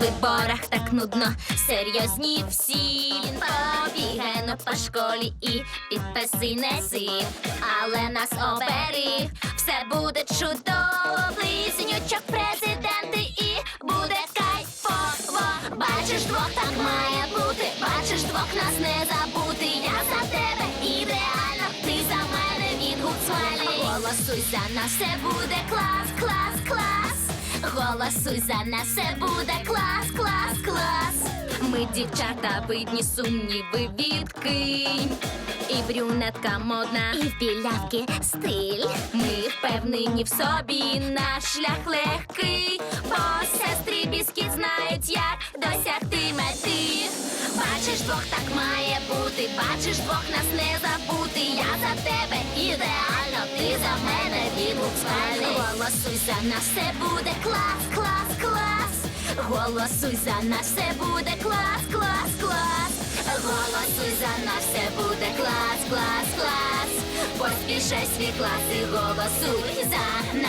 виборах так нудно, серйозні всі. Він побігено по школі і підписи неси, але нас оберіг, все буде чудово, близнючок президенти і буде кайфово. Бачиш, двох так має бути, бачиш, двох нас не забути. Я за тебе ідеально, ти за мене відгук свалі. Голосуй за нас, все буде клас, клас, клас. Голосуй за нас, все буде клас, клас, клас. Ми дівчата, видні сумніви відкинь. І брюнетка модна, і в білявки стиль. Ми впевнені в собі, наш шлях легкий. Бо сестри біскіт знають, як досягти мети. Бачиш, Бог так має бути, бачиш, Бог нас не забути. Я за тебе Голосуй за нас, все буде клас, клас, клас. Голосуй за нас, все буде клас, клас, клас. Голосуй за нас, все буде клас, клас, клас. Поспішай свій клас і голосуй за нас.